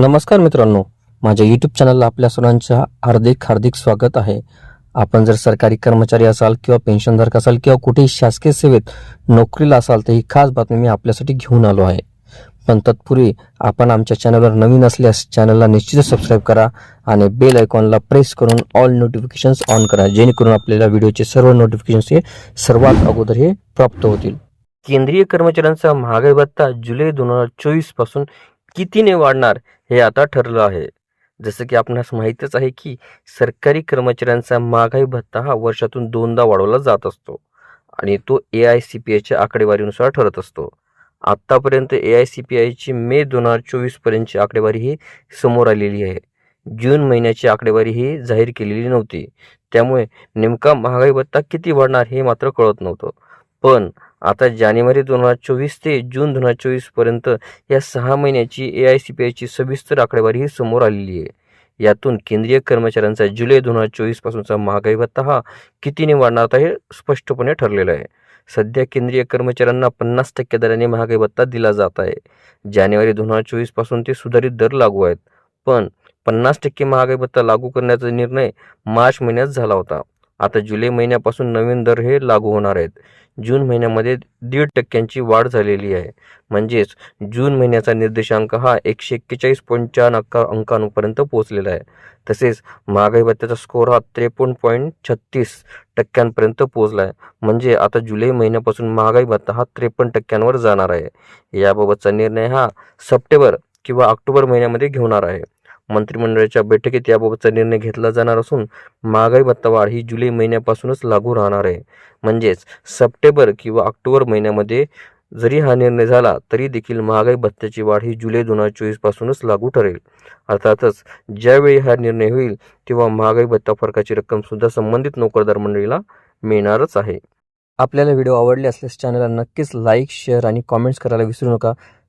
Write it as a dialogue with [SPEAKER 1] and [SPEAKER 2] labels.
[SPEAKER 1] नमस्कार मित्रांनो माझ्या यूट्यूब चॅनलला आपल्या सर्वांचं हार्दिक हार्दिक स्वागत आहे. आपण जर सरकारी कर्मचारी असाल किंवा पेन्शनधारक असाल किंवा कुठेही शासकीय सेवेत नोकरीला असाल तर ही खास बातमी मी आपल्यासाठी घेऊन आलो आहे. पण तत्पूर्वी आपण आमच्या चॅनलवर नवीन असल्यास चॅनलला निश्चितच सबस्क्राईब करा आणि बेल आयकॉनला प्रेस करून ऑल नोटिफिकेशन्स ऑन करा जेणेकरून आपल्याला व्हिडिओचे सर्व नोटिफिकेशन्स हे सर्वात अगोदर हे प्राप्त होतील. केंद्रीय कर्मचाऱ्यांचा महागाई भत्ता जुलै दोन हजार चोवीसपासून कितीने वाढणार? हे आता ठरलं आहे. जसं की आपणास माहीतच आहे की सरकारी कर्मचाऱ्यांचा महागाई भत्ता हा वर्षातून दोनदा वाढवला जात असतो आणि तो ए आय सी पी आयच्या आकडेवारीनुसार ठरत असतो. आत्तापर्यंत ए आय सी पी आयची मे दोन हजार चोवीसपर्यंतची आकडेवारी ही समोर आलेली आहे. जून महिन्याची आकडेवारी ही जाहीर केलेली नव्हती. त्यामुळे नेमका महागाई भत्ता किती वाढणार हे मात्र कळत नव्हतं. पण आता जानेवारी दोन हजार चोवीस ते जून दोन हजार चोवीसपर्यंत या सहा महिन्याची ए आय सी पी आयची सविस्तर आकडेवारी ही समोर आलेली आहे. यातून केंद्रीय कर्मचाऱ्यांचा जुलै दोन हजार चोवीसपासूनचा महागाई भत्ता हा कितीने वाढणार आता हे स्पष्टपणे ठरलेलं आहे. सध्या केंद्रीय कर्मचाऱ्यांना पन्नास टक्के दराने महागाई भत्ता दिला जात आहे. जानेवारी दोन हजार चोवीसपासून ते सुधारित दर लागू आहेत. पण पन्नास टक्के महागाई भत्ता लागू करण्याचा निर्णय मार्च महिन्यात झाला होता. आता जुलै महिन्यापासून नवीन दर हे लागू होणार आहेत. जून महिन्यामध्ये दीड टक्क्यांची वाढ झालेली आहे. म्हणजेच जून महिन्याचा निर्देशांक हा एकशे एक्केचाळीस पॉईंट चार अंका अंकांपर्यंत पोहोचलेला आहे. तसेच महागाई भत्त्याचा स्कोअर हा त्रेपन्न पॉईंट छत्तीस टक्क्यांपर्यंत पोहोचला आहे. म्हणजे आता जुलै महिन्यापासून महागाई भत्ता हा त्रेपन्न टक्क्यांवर जाणार आहे. याबाबतचा निर्णय हा सप्टेंबर किंवा ऑक्टोबर महिन्यामध्ये घेणार आहे. मंत्रिमंडळाच्या बैठकीत याबाबतचा निर्णय घेतला जाणार असून महागाई भत्ता वाढ ही जुलै महिन्यापासूनच लागू राहणार आहे. म्हणजेच सप्टेंबर किंवा ऑक्टोबर महिन्यामध्ये जरी हा निर्णय झाला तरी देखील महागाई भत्त्याची वाढ ही जुलै दोन हजार चोवीसपासूनच लागू ठरेल. अर्थातच ज्यावेळी हा निर्णय होईल तेव्हा महागाई भत्ता फरकाची रक्कमसुद्धा संबंधित नोकरदार मंडळीला मिळणारच आहे. आपल्याला व्हिडिओ आवडले असल्यास चॅनलला नक्कीच लाईक शेअर आणि कॉमेंट्स करायला विसरू नका.